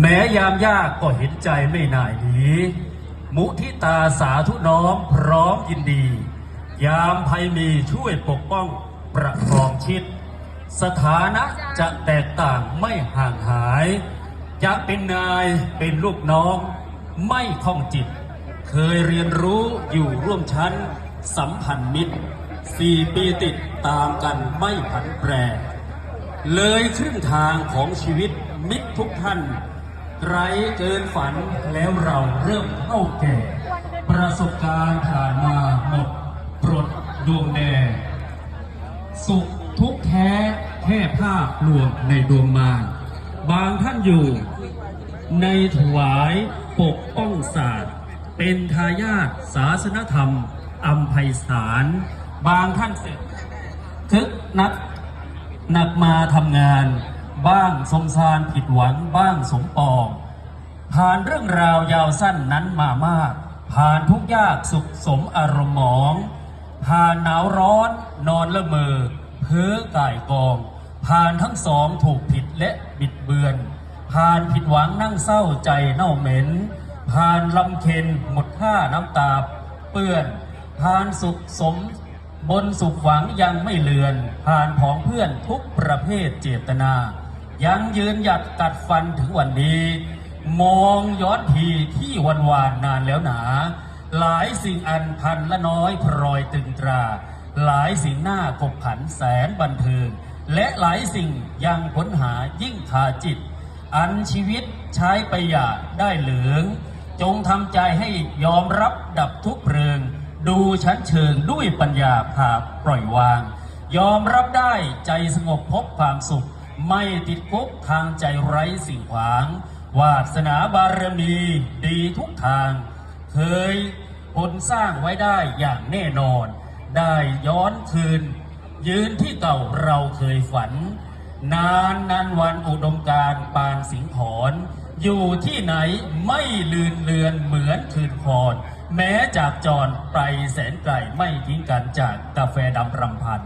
แม้ยามยากก็เห็นใจไม่น่ายหนีมุทิตาสาธุน้อมพร้อมยินดี ยามภัยมีช่วยปกป้องประคองชิด สถานะจะแตกต่างไม่ห่างหายจะเป็นนายเป็นลูกน้อง ไม่ข้องจิต เคยเรียนรู้อยู่ร่วมชั้น สัมพันธ์มิตรสี่ปีติดตามกันไม่ผันแปร เลยครึ่งทางของชีวิตมิตรทุกท่าน ไรเกินฝันแล้วเราเริ่มเข้าแก่ ประสบการณ์ผ่านมาหมดปลดดวงแดงสุขทุกแท้แค่ภาพลวงในดวงมารบางท่านอยู่ในถวายปกป้องศาสตร์ เป็นทายาทศาสนธรรมอัมไพศาลบางท่านเสร็จทึกนัก นักมาทำงาน บ้างสมสารผิดหวังบ้างสมปอง ผ่านเรื่องราวยาวสั้นนั้นมามาก ผ่านทุกยากสุขสมอารมณ์หมอง ผ่านหนาวร้อนนอนละเมอเพ้อก่ายกอง ผ่านทั้งสองถูกผิดและบิดเบือน ผ่านผิดหวังนั่งเศร้าใจเน่าเหม็น ผ่านลำเค็นหมดท่าน้ำตาเปื้อน ผ่านสุขสมบนสุขหวังยังไม่เลือน ผ่านผองเพื่อนทุกประเภทเจตนา ยังยืนหยัดกัดฟันถึงวันนี้ มองย้อนทีที่วันวานนานแล้วหนา หลายสิ่งอันพันละน้อยพรอยตึงตรา หลายสิ่งหน้ากบขันแสนบันเทิง และหลายสิ่งยังค้นหายิ่งคาจิต อันชีวิตใช้ไปอย่าได้เหลือง จงทำใจให้ยอมรับดับทุกเพลิงดูชั้นเชิงด้วยปัญญาพาปล่อยวาง ยอมรับได้ใจสงบพบความสุข ไม่ติดคุกทางใจไร้สิ่งขวาง วาสนาบารมีดีทุกทาง เคยผลสร้างไว้ได้อย่างแน่นอน ได้ย้อนคืน ยืนที่เก่าเราเคยฝัน นานนานวันอุดมการปานสิงขอนอยู่ที่ไหนไม่ลืนเลือนเหมือนคืนคอนแม้จากจรไปแสนไกลไม่ทิ้งกันจากกาแฟดำรำพัน